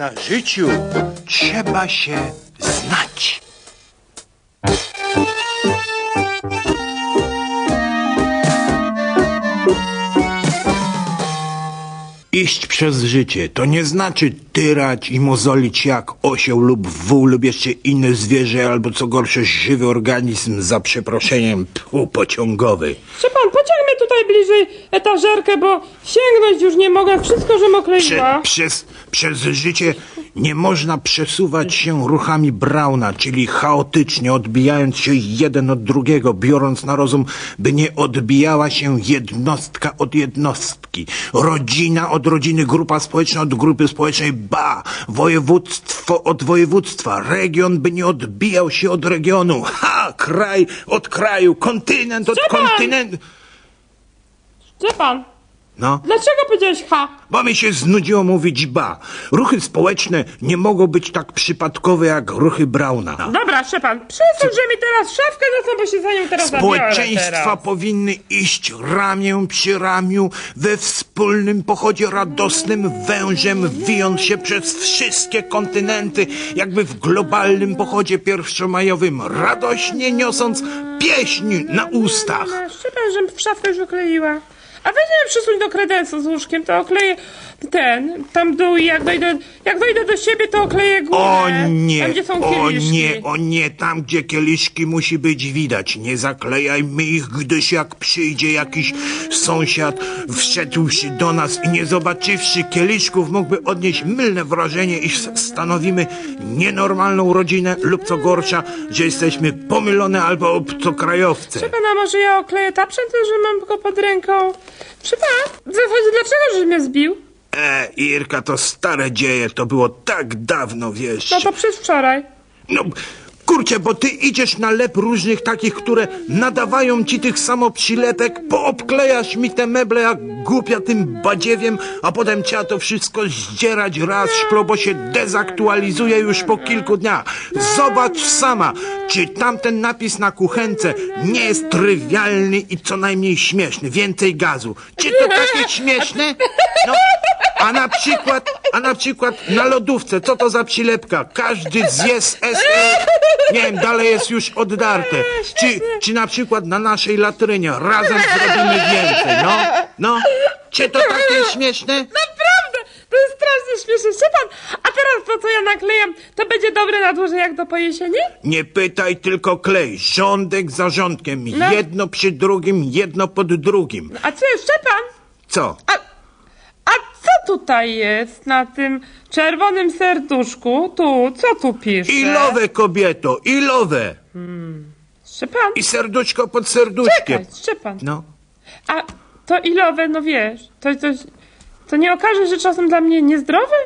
Na życiu trzeba się Iść przez życie to nie znaczy tyrać i mozolić jak osioł lub wół lub jeszcze inne zwierzę albo co gorsze żywy organizm za przeproszeniem półpociągowy. Szczepan, pociąg mnie tutaj bliżej etażerkę, bo sięgnąć już nie mogę. Wszystko, że Prze, okleiła. przez, przez życie nie można przesuwać się ruchami Brauna, czyli chaotycznie odbijając się jeden od drugiego, biorąc na rozum, by nie odbijała się jednostka od jednostki, rodzina od rodziny, grupa społeczna od grupy społecznej, ba, województwo od województwa, region by nie odbijał się od regionu, ha, kraj od kraju, kontynent od Szczepan! kontynentu. Szczepan, No. dlaczego powiedziałeś ha? Bo mi się znudziło mówić ba. Ruchy społeczne nie mogą być tak przypadkowe jak ruchy Brauna. Dobra, Szczepan, przesuń, że mi teraz szafkę nocą, bo się za nią teraz Społeczeństwa teraz. powinny iść ramię przy ramiu we wspólnym pochodzie radosnym wężem, wijąc się przez wszystkie kontynenty, jakby w globalnym pochodzie pierwszomajowym, radośnie niosąc pieśń na ustach. Szczepan, żem w szafkę już okleiła. A weź mnie przysuń do kredensu z łóżkiem, to okleję ten, tam dół i jak dojdę, jak dojdę do siebie, to okleję górę. O nie, Tam, gdzie są o kieliszki. nie, o nie, tam gdzie kieliszki musi być widać. Nie zaklejajmy ich, gdyż jak przyjdzie jakiś sąsiad, wszedłszy do nas i nie zobaczywszy kieliszków, mógłby odnieść mylne wrażenie, iż stanowimy nienormalną rodzinę lub co gorsza, że jesteśmy pomylone albo obcokrajowce. Szczepan, a może ja okleję tapczem, to że mam go pod ręką. Szczepan, w zasadzie dlaczego żeś mnie zbił? E, Irka, to stare dzieje, to było tak dawno, wiesz. No to przez wczoraj. No, kurczę, bo ty idziesz na lep różnych takich, które nadawają ci tych samo przylepek, poobklejasz mi te meble jak głupia tym badziewiem, a potem trzeba to wszystko zdzierać raz szklo, bo się dezaktualizuje już po kilku dniach. Zobacz sama, czy tamten napis na kuchence nie jest trywialny i co najmniej śmieszny. Więcej gazu. Czy to takie śmieszne? No, a na przykład, a na przykład na lodówce, co to za przylepka? Każdy zje z SE. Nie wiem, dalej jest już oddarte. Czy, czy na przykład na naszej latrynie razem zrobimy więcej, no? No? Czy to takie śmieszne? Naprawdę, to jest strasznie śmieszne. Szczepan, a teraz to, co ja naklejam, to będzie dobre na dłużej jak do po jesieni? Nie pytaj, tylko klej. Rządek za rządkiem. No. Jedno przy drugim, jedno pod drugim. A co jest, Szczepan? Co? A, tutaj jest na tym czerwonym serduszku? Tu, co tu pisze? Ilowe, kobieto, ilowe. Szczepan, I serduszko pod serduszkiem. czekaj, Szczepan. No. A to ilowe, no wiesz, to, to, to nie okaże, że czasem dla mnie niezdrowe?